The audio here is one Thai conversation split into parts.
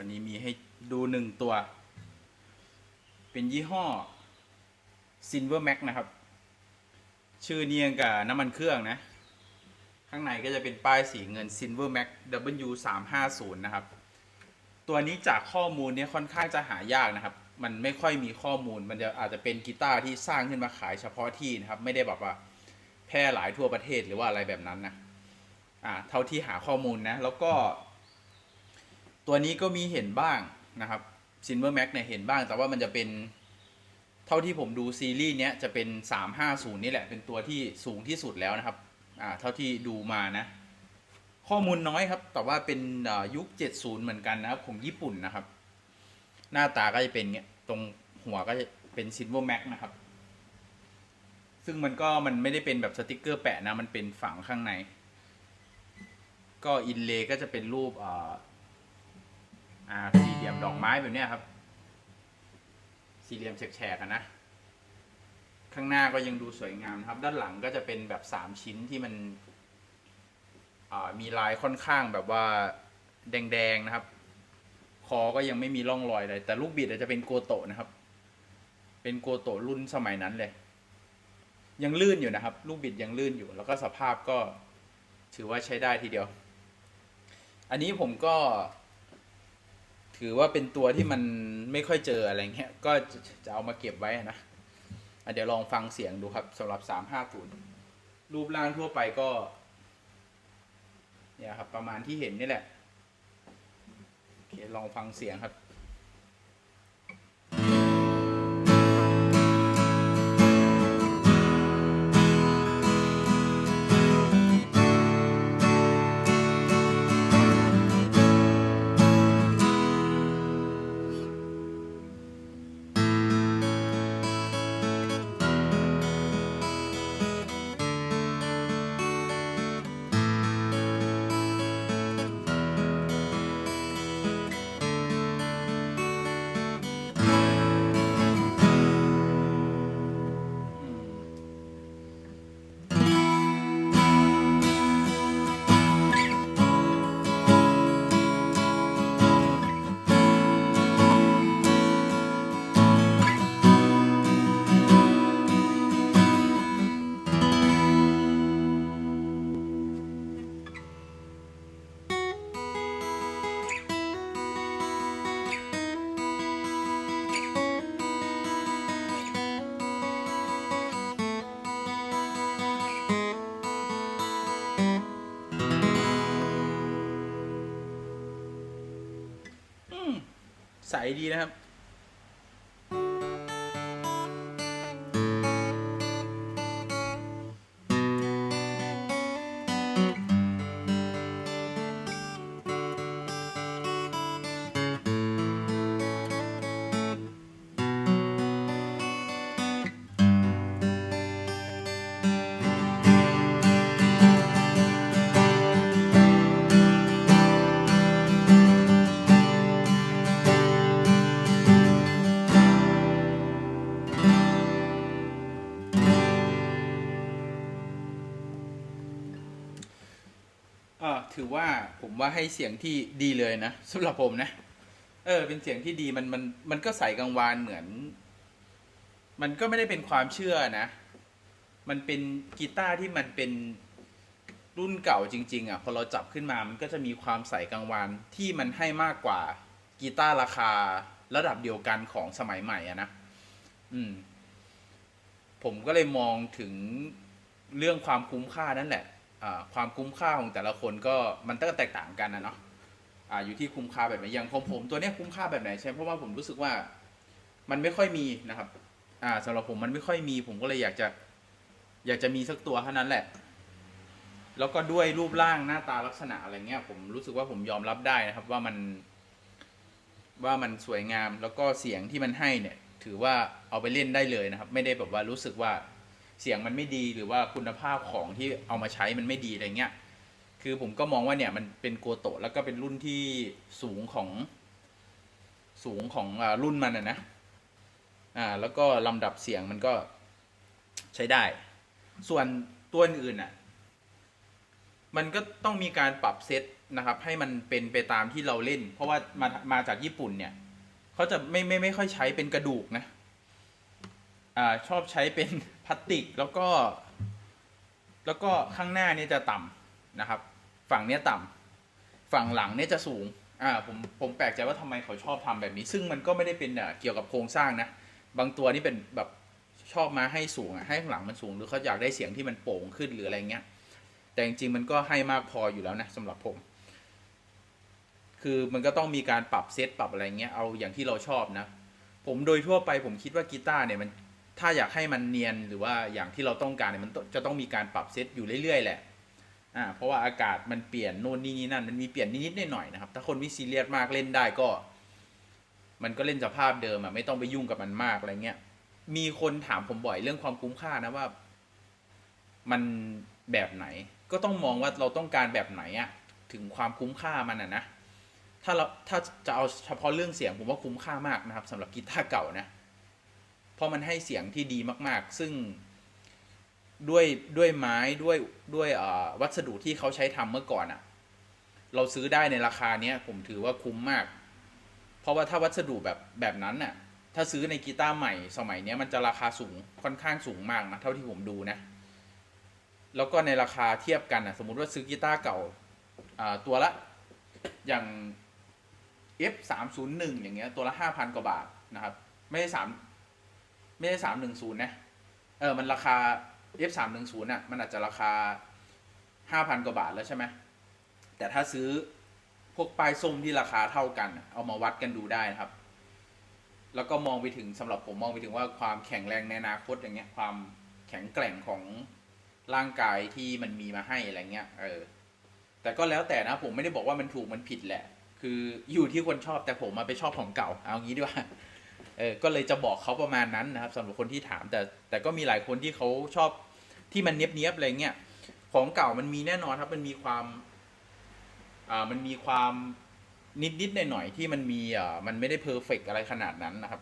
วันนี้มีให้ดูหนึ่งตัว เป็นยี่ห้อ Silver Max นะครับ ชื่อเนียงกับน้ำมันเครื่องนะ ข้างในก็จะเป็นป้ายสีเงิน Silver Max W 3 5 0 นะครับ ตัวนี้จากข้อมูลเนี้ค่อนข้างจะหายากนะครับ มันไม่ค่อยมีข้อมูล มันจะอาจจะเป็นกีตาร์ที่สร้างขึ้นมาขายเฉพาะที่นะครับ ไม่ได้แบบว่าแพร่หลายทั่วประเทศหรือว่าอะไรแบบนั้นนะ อ่า เท่าที่หาข้อมูลนะ แล้วก็ ตัวนี้ก็มีเห็นบ้างนะครับ Silver Max เนี่ยเห็นบ้าง แต่ว่ามันจะเป็น เท่าที่ผมดูซีรีส์เนี้ยจะเป็น 350 นี่แหละ เป็นตัวที่สูงที่สุดแล้วนะครับอ่าเท่าที่ดูมานะ ข้อมูลน้อยครับ แต่ว่าเป็นยุค 70 เหมือนกันนะครับของญี่ปุ่นนะครับ หน้าตาก็จะเป็นเงี้ยตรงหัวก็จะเป็น Silver Max นะครับ ซึ่งมันก็มันไม่ได้เป็นแบบสติกเกอร์แปะนะ มันเป็นฝังข้างใน ก็อินเลย์ก็จะเป็นรูปอ่า ดอกไม้แบบเนี้ยครับ สี่เหลี่ยมแฉกๆนะ ข้างหน้าก็ยังดูสวยงามนะครับ ด้านหลังก็จะเป็นแบบสามชิ้นที่มันมีลายค่อนข้างแบบว่าแดงๆนะครับ คอก็ยังไม่มีร่องรอยเลยแต่ลูกบิดอาจจะเป็นโกโตะนะครับ เป็นโกโตะรุ่นสมัยนั้นเลย ยังลื่นอยู่นะครับ ลูกบิดยังลื่นอยู่ แล้วก็สภาพก็ถือว่าใช้ได้ทีเดียว อันนี้ผมก็ ถือว่าเป็นตัวที่มันไม่ค่อยเจออะไรเงี้ย ก็จะเอามาเก็บไว้นะเดี๋ยวลองฟังเสียงดูครับสำหรับสามห้าศูนย์รูปร่างทั่วไปก็ เนี่ยครับ ประมาณที่เห็นนี่แหละโอเคลองฟังเสียงครับ ใสดีนะครับ อ่าถือว่าผมว่าให้เสียงที่ดีเลยนะสำหรับผมนะ เออ เป็นเสียงที่ดีมันมันมันก็ใส่กังวานเหมือน มันก็ไม่ได้เป็นความเชื่อนะ มันเป็นกีตาร์ที่มันเป็นรุ่นเก่าจริง ๆ อะ พอเราจับขึ้นมามันก็จะมีความใส่กังวานที่มันให้มากกว่ากีตาร์ราคาระดับเดียวกันของสมัยใหม่อะนะ อืม ผมก็เลยมองถึงเรื่องความคุ้มค่านั่นแหละ ความคุ้มค่าของแต่ละคนก็มันก็แตกต่างกันนะเนาะอ่าอยู่ที่คุ้มค่าแบบไหนอย่างของผมตัวเนี้ยคุ้มค่าแบบไหนใช่เพราะว่าผมรู้สึกว่ามันไม่ค่อยมีนะครับอ่าสำหรับผมมันไม่ค่อยมี ผมก็เลยอยากจะ อยากจะมีสักตัวเท่านั้นแหละ แล้วก็ด้วยรูปร่างหน้าตาลักษณะอะไรเงี้ย ผมรู้สึกว่าผมยอมรับได้นะครับ ว่ามัน ว่ามันสวยงามแล้วก็เสียงที่มันให้เนี่ย ถือว่าเอาไปเล่นได้เลยนะครับ ไม่ได้แบบว่ารู้สึกว่า เสียงมันไม่ดีหรือว่าคุณภาพของที่เอามาใช้มันไม่ดีอะไรเงี้ยคือผมก็มองว่าเนี่ยมันเป็นโกโตะแล้วก็เป็นรุ่นที่สูงของสูงของอารุ่นมันนะนะอ่าแล้วก็ลำดับเสียงมันก็ใช้ได้ ส่วนตัวอื่นๆน่ะมันก็ต้องมีการปรับเซตนะครับ ให้มันเป็นไปตามที่เราเล่น เพราะว่ามามาจากญี่ปุ่นเนี่ยเขาจะไม่ไม่ไม่ค่อยใช้เป็นกระดูกนะอ่าชอบใช้เป็น พลาสติกแล้วก็ แล้วก็ข้างหน้าเนี่ยจะต่ำนะครับ ฝั่งเนี้ยต่ำฝั่งหลังเนี่ยจะสูงอ่าผมผมแปลกใจว่าทำไมเขาชอบทำแบบนี้ ซึ่งมันก็ไม่ได้เป็นอะเกี่ยวกับโครงสร้างนะบางตัวนี่เป็นแบบชอบมาให้สูงอะให้ข้างหลังมันสูงหรือเขาอยากได้เสียงที่มันโป่งขึ้นหรืออะไรเงี้ยแต่จริงๆมันก็ให้มากพออยู่แล้วนะสำหรับผม คือมันก็ต้องมีการปรับเซตปรับอะไรเงี้ยเอาอย่างที่เราชอบนะ ผมโดยทั่วไปผมคิดว่ากีตาร์เนี่ยมัน ถ้าอยากให้มันเนียนหรือว่าอย่างที่เราต้องการเนี่ยมันจะต้องมีการปรับเซตอยู่เรื่อยๆแหละอ่าเพราะว่าอากาศมันเปลี่ยนโน่นนี่นี่นั่นมันมีเปลี่ยนนิดๆหน่อยๆนะครับถ้าคนไม่ซีเรียสมากเล่นได้ก็ มันก็เล่นสภาพเดิมอะไม่ต้องไปยุ่งกับมันมากอะไรเงี้ยมีคนถามผมบ่อยเรื่องความคุ้มค่านะว่า มันแบบไหน ก็ต้องมองว่าเราต้องการแบบไหนอะถึงความคุ้มค่ามันอะนะถ้าเราถ้าจะเอาเฉพาะเรื่องเสียงผมว่าคุ้มค่ามากนะครับสำหรับกีตาร์เก่านะ เพราะมันให้เสียงที่ดีมาก ๆ ซึ่งด้วยด้วยไม้ด้วยด้วยวัสดุที่เขาใช้ทำเมื่อก่อนอะเราซื้อได้ในราคาเนี้ยผมถือว่าคุ้มมาก เพราะว่าถ้าวัสดุแบบแบบนั้นน่ะ ถ้าซื้อในกีตาร์ใหม่สมัยเนี้ยมันจะราคาสูงค่อนข้างสูงมากนะเท่าที่ผมดูนะ แล้วก็ในราคาเทียบกันนะสมมุติว่าซื้อกีตาร์เก่าอ่าตัวละอย่าง F สามศูนย์หนึ่งอย่างเงี้ยตัวละห้าพันกว่าบาทนะครับ ไม่ใช่สาม ไม่ใช่สามหนึ่งศูนย์นะเออมันราคา F สามหนึ่งศูนย์อะมันอาจจะราคาห้าพันกว่าบาทแล้วใช่ไหมแต่ถ้าซื้อพวกปลายส้มที่ราคาเท่ากัน เอามาวัดกันดูได้นะครับ แล้วก็มองไปถึงสำหรับผมมองไปถึงว่าความแข็งแรงในอนาคตอย่างเงี้ย ความแข็งแกร่งของร่างกายที่มันมีมาให้อะไรเงี้ย เออ แต่ก็แล้วแต่นะผมไม่ได้บอกว่ามันถูกมันผิดแหละ คืออยู่ที่คนชอบแต่ผมมาไปชอบของเก่า เอางี้ดีกว่า เออก็เลยจะบอกเขาประมาณนั้นนะครับสำหรับคนที่ถามแต่แต่ก็มีหลายคนที่เขาชอบที่มันเนี้ยบๆอะไรเงี้ยของเก่ามันมีแน่นอนครับมันมีความอ่ามันมีความนิดๆหน่อยๆที่มันมีอ่ามันไม่ได้เพอร์เฟกอะไรขนาดนั้นนะครับ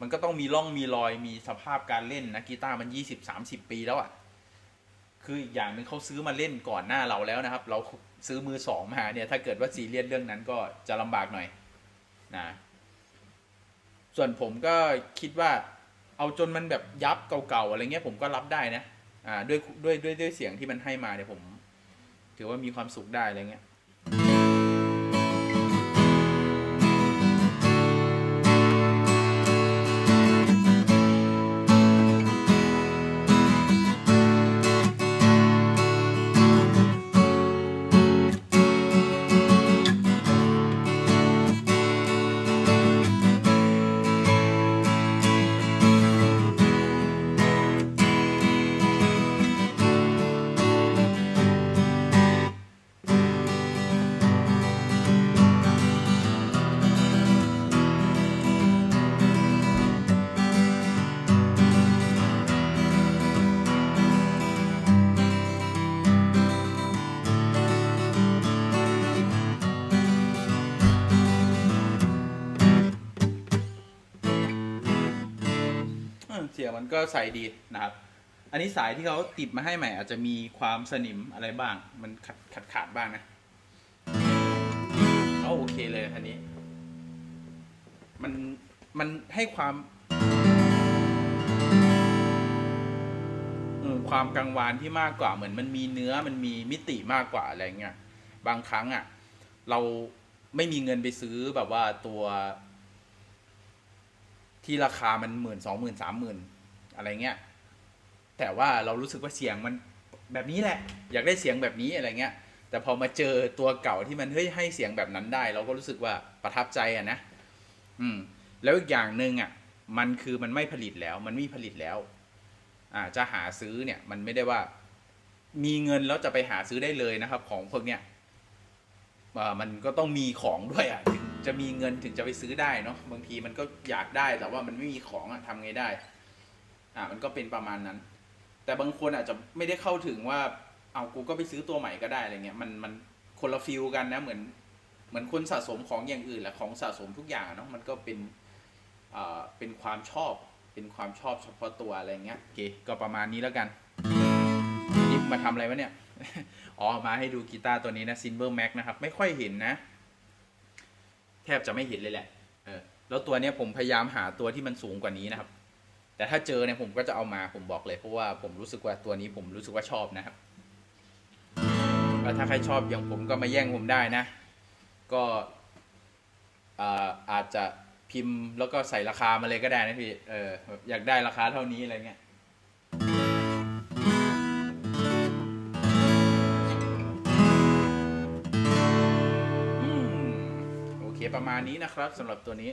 มันก็ต้องมีร่องมีรอยมีสภาพการเล่นนะกีตาร์มันยี่สิบสามสิบปีแล้วอะ่ะคืออีกอย่างหนึ่งเขาซื้อมาเล่นก่อนหน้าเราแล้วนะครับ เราซื้อมือสองมาเนี่ยถ้าเกิดว่าซีเรียสเรื่องนั้นก็จะลำบากหน่อยนะ ส่วนผมก็คิดว่าเอาจนมันแบบยับเก่าๆอะไรเงี้ยผมก็รับได้นะ อ่าด้วยด้วยด้วยด้วยเสียงที่มันให้มาเนี่ยผม ถือว่ามีความสุขได้อะไรเงี้ย เสียงมันก็ใส่ดีนะครับ อันนี้สายที่เขาติดมาให้ใหม่ อาจจะมีความสนิมอะไรบ้าง มันขัดขัดขาดบ้างนะเอาโอเคเลยอันนี้ มันมันให้ความความกังวานที่มากกว่าเหมือนมันมีเนื้อมันมีมิติมากกว่าอะไรเงี้ยบางครั้งอะ เราไม่มีเงินไปซื้อแบบว่าตัว ที่ราคามันหมื่นสองหมื่นสามหมื่นอะไรเงี้ยแต่ว่าเรารู้สึกว่าเสียงมันแบบนี้แหละ อยากได้เสียงแบบนี้อะไรเงี้ยแต่พอมาเจอตัวเก่าที่มันเฮ้ยให้เสียงแบบนั้นได้ เราก็รู้สึกว่าประทับใจอะนะอืมแล้วอีกอย่างหนึ่งอะมันคือมันไม่ผลิตแล้ว มันไม่ผลิตแล้วอ่าจะหาซื้อเนี่ยมันไม่ได้ว่ามีเงินแล้วจะไปหาซื้อได้เลยนะครับ ของพวกเนี้ยอ่ามันก็ต้องมีของด้วยอะ จะมีเงินถึงจะไปซื้อได้เนาะบางทีมันก็อยากได้แต่ว่ามันไม่มีของอะทำไงได้ อ่ามันก็เป็นประมาณนั้น แต่บางคนอาจจะไม่ได้เข้าถึงว่า เอากูก็ไปซื้อตัวใหม่ก็ได้อะไรเงี้ยมันมันคนละฟิลกันนะเหมือนเหมือนคนสะสมของอย่างอื่นแหละของสะสมทุกอย่างเนาะมันก็เป็นอ่าเป็นความชอบเป็นความชอบเฉพาะตัวอะไรเงี้ยโอเคก็ประมาณนี้แล้วกันนี่มาทำอะไรวะเนี่ยอ๋อมาให้ดูกีตาร์ตัวนี้นะ Silver Max นะครับ ไม่ค่อยเห็นนะ ทบจะไม่เห็นเลยแหละเออแล้วตัวเนี้ยผมพยายามหาตัวที่มันสูงกว่านี้นะครับ แต่ถ้าเจอเนี่ยผมก็จะเอามาผมบอกเลยเพราะว่าผมรู้สึกว่าตัวนี้ผมรู้สึกว่าชอบนะครับแล้วถ้าใครชอบอย่างผมก็มาแย่งผมได้นะ ก็อ่าอาจจะพิมพ์แล้วก็ใส่ราคามาเลยก็ได้นะพี่เอออยากได้ราคาเท่านี้อะไรเงี้ย ประมาณนี้นะครับสำหรับตัวนี้